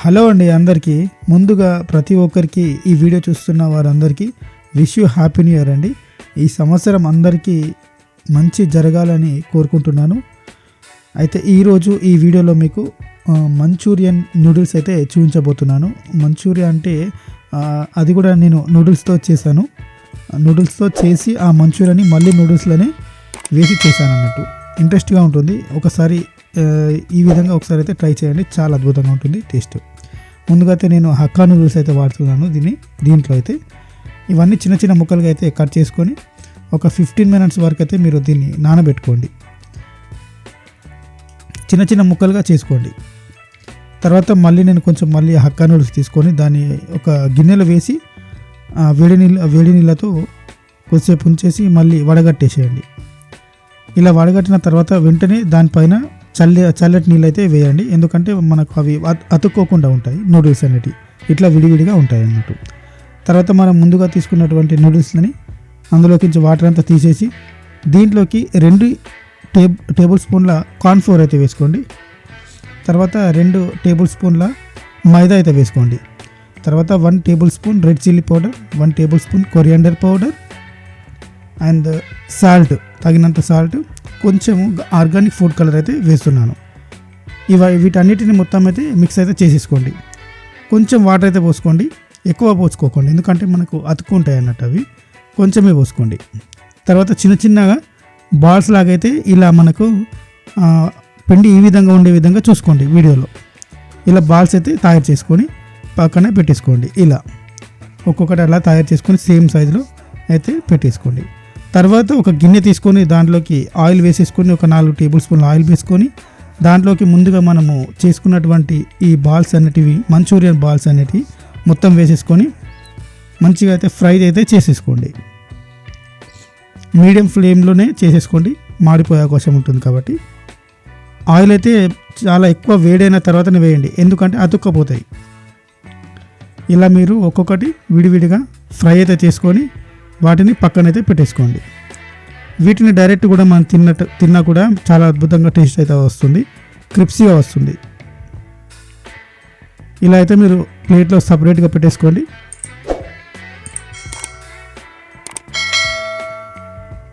Hello అండి అందరికీ. ముందుగా ప్రతి ఒక్కరికి ఈ వీడియో చూస్తున్న వారందరికీ wish you happy new year అండి. ఈ సంవత్సరం అందరికీ మంచి జరగాలని కోరుకుంటున్నాను. అయితే ఈరోజు ఈ వీడియోలో మీకు మంచూరియన్ నూడిల్స్ అయితే చూపించబోతున్నాను. మంచూరియా అంటే అది కూడా నేను నూడిల్స్తో చేశాను. నూడిల్స్తో చేసి ఆ మంచూరియాని మళ్ళీ నూడిల్స్లోనే వేసి చేశాను అన్నట్టు. ఇంట్రెస్ట్గా ఉంటుంది. ఒకసారి ఈ విధంగా ఒకసారి అయితే ట్రై చేయండి. చాలా అద్భుతంగా ఉంటుంది టేస్ట్. ముందుగా అయితే నేను హక్కా నూడిల్స్ అయితే వాడుతున్నాను దీన్ని దీంట్లో అయితే. ఇవన్నీ చిన్న చిన్న ముక్కలుగా అయితే కట్ చేసుకొని ఒక ఫిఫ్టీన్ మినిట్స్ వరకు అయితే మీరు దీన్ని నానబెట్టుకోండి. చిన్న చిన్న ముక్కలుగా చేసుకోండి. తర్వాత మళ్ళీ నేను కొంచెం మళ్ళీ హక్కా నూడిల్స్ తీసుకొని దాన్ని ఒక గిన్నెలో వేసి వేడి నీళ్ళ వేడి నీళ్ళతో కొద్దిసేపు ఉంచేసి మళ్ళీ వడగట్టేసేయండి. ఇలా వడగట్టిన తర్వాత వెంటనే దానిపైన చల్ల చల్లటి నీళ్ళు అయితే వేయండి. ఎందుకంటే మనకు అవి అతుక్కోకుండా ఉంటాయి నూడిల్స్ అనేటివి. ఇట్లా విడివిడిగా ఉంటాయి అన్నట్టు తర్వాత మనం ముందుగా తీసుకున్నటువంటి నూడిల్స్ని అందులోకి వాటర్ అంతా తీసేసి దీంట్లోకి రెండు టేబ్ టేబుల్ స్పూన్ల కార్న్ఫ్లోర్ అయితే వేసుకోండి. తర్వాత రెండు టేబుల్ స్పూన్ల మైదా అయితే వేసుకోండి. తర్వాత one table spoon red chilli powder one table spoon coriander powder and salt తగినంత సాల్ట్. కొంచెం ఆర్గానిక్ ఫుడ్ కలర్ అయితే వేస్తున్నాను. ఇవ వీటన్నిటిని మొత్తం అయితే మిక్స్ అయితే చేసేసుకోండి. కొంచెం వాటర్ అయితే పోసుకోండి. ఎక్కువ పోసుకోకండి. ఎందుకంటే మనకు అతుక్కుంటాయి అన్నట్టు అవి. కొంచెమే పోసుకోండి. తర్వాత చిన్న చిన్నగా బాల్స్ లాగైతే ఇలా మనకు పిండి ఈ విధంగా ఉండే విధంగా చూసుకోండి వీడియోలో. ఇలా బాల్స్ అయితే తయారు చేసుకొని పక్కనే పెట్టేసుకోండి. ఇలా ఒక్కొక్కటి అలా తయారు చేసుకొని సేమ్ సైజులో అయితే పెట్టేసుకోండి. తర్వాత ఒక గిన్నె తీసుకొని దాంట్లోకి ఆయిల్ వేసేసుకొని ఒక నాలుగు టేబుల్ స్పూన్ ఆయిల్ వేసుకొని దాంట్లోకి ముందుగా మనము చేసుకున్నటువంటి ఈ బాల్స్ అనేటివి మంచూరియన్ బాల్స్ అనేటివి మొత్తం వేసేసుకొని మంచిగా అయితే ఫ్రై అయితే చేసేసుకోండి. మీడియం ఫ్లేమ్లోనే చేసేసుకోండి. మాడిపోయే అవకాశం ఉంటుంది కాబట్టి. ఆయిల్ అయితే చాలా ఎక్కువ వేడైన తర్వాతనే వేయండి. ఎందుకంటే అతుక్కపోతాయి. ఇలా మీరు ఒక్కొక్కటి విడివిడిగా ఫ్రై అయితే చేసుకొని వాటిని పక్కనైతే పెట్టేసుకోండి. వీటిని డైరెక్ట్ కూడా మనం తిన్నట్టు తిన్నా కూడా చాలా అద్భుతంగా టేస్ట్ అయితే వస్తుంది. క్రిప్సీగా వస్తుంది. ఇలా అయితే మీరు ప్లేట్లో సపరేట్గా పెట్టేసుకోండి.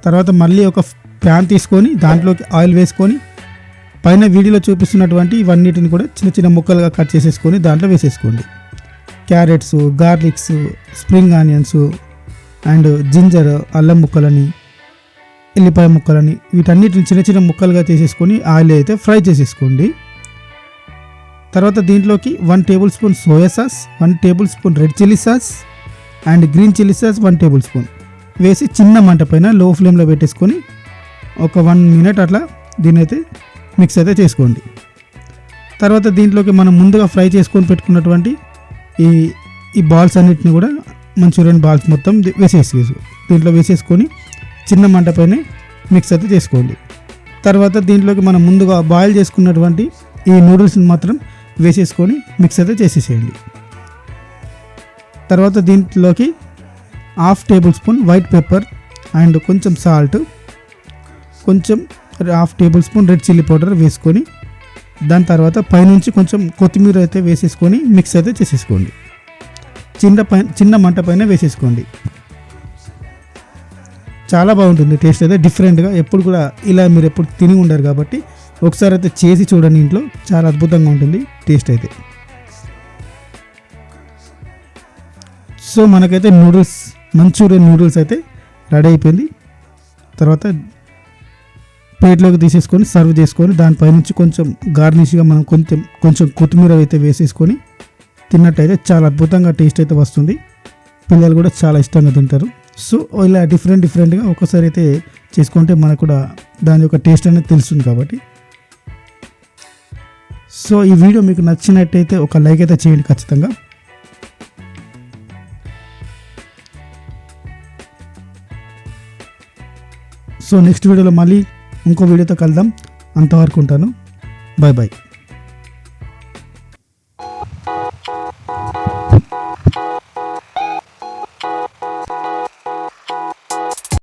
తర్వాత మళ్ళీ ఒక ప్యాన్ తీసుకొని దాంట్లోకి ఆయిల్ వేసుకొని పైన వీడియోలో చూపిస్తున్నటువంటి ఇవన్నిటిని కూడా చిన్న చిన్న ముక్కలుగా కట్ చేసేసుకొని దాంట్లో వేసేసుకోండి. Carrots garlics spring onions and ginger అల్లం ముక్కలని ఎల్లిపాయ ముక్కలని వీటన్నిటిని చిన్న చిన్న ముక్కలుగా చేసేసుకొని ఆయిల్ అయితే ఫ్రై చేసేసుకోండి. తర్వాత దీంట్లోకి one table spoon soya sauce one table spoon red chilli sauce and green chilli sauce one table spoon. వేసి చిన్న మంట పైన లో ఫ్లేమ్లో పెట్టేసుకొని ఒక వన్ మినిట్ అట్లా దీని అయితే మిక్స్ అయితే చేసుకోండి. తర్వాత దీంట్లోకి మనం ముందుగా ఫ్రై చేసుకొని పెట్టుకున్నటువంటి ఈ ఈ బాల్స్ అన్నిటిని కూడా మంచూరియన్ బాల్స్ మొత్తం ది- వేసేసి దీంట్లో వేసేసుకొని చిన్న మంట పైన మిక్స్ అయితే చేసుకోండి. తర్వాత దీంట్లోకి మనం ముందుగా బాయిల్ చేసుకున్నటువంటి ఈ నూడిల్స్ని మాత్రం వేసేసుకొని మిక్స్ అయితే చేసేసేయండి. తర్వాత దీంట్లోకి half table spoon white pepper and కొంచెం సాల్ట్ కొంచెం half table spoon red chilli powder వేసుకొని దాని తర్వాత పైనుంచి కొంచెం కొత్తిమీర అయితే వేసేసుకొని మిక్స్ అయితే చేసేసుకోండి. చిన్న పై చిన్న మంట పైన వేసేసుకోండి. చాలా బాగుంటుంది టేస్ట్ అయితే డిఫరెంట్గా ఎప్పుడు కూడా ఇలా మీరు ఎప్పుడు తిని ఉండరు కాబట్టి ఒకసారి అయితే చేసి చూడండి ఇంట్లో చాలా అద్భుతంగా ఉంటుంది టేస్ట్ అయితే. సో మనకైతే నూడిల్స్ మంచూరియన్ నూడిల్స్ అయితే రెడీ అయిపోయింది. తర్వాత ప్లేట్లోకి తీసేసుకొని సర్వ్ చేసుకొని దానిపై నుంచి కొంచెం గార్నిష్గా మనం కొంచెం కొంచెం కొత్తిమీర అయితే వేసేసుకొని తిన్నట్టయితే చాలా అద్భుతంగా టేస్ట్ అయితే వస్తుంది. పిల్లలు కూడా చాలా ఇష్టంగా తింటారు. సో ఇలా డిఫరెంట్ డిఫరెంట్గా ఒకసారి అయితే చేసుకుంటే మనకు కూడా దాని యొక్క టేస్ట్ అనేది తెలుస్తుంది కాబట్టి. సో ఈ వీడియో మీకు నచ్చినట్టయితే ఒక లైక్ అయితే చేయండి ఖచ్చితంగా. సో నెక్స్ట్ వీడియోలో మళ్ళీ ఇంకో వీడియోతో కలుద్దాం. అంతవరకు ఉంటాను. Bye bye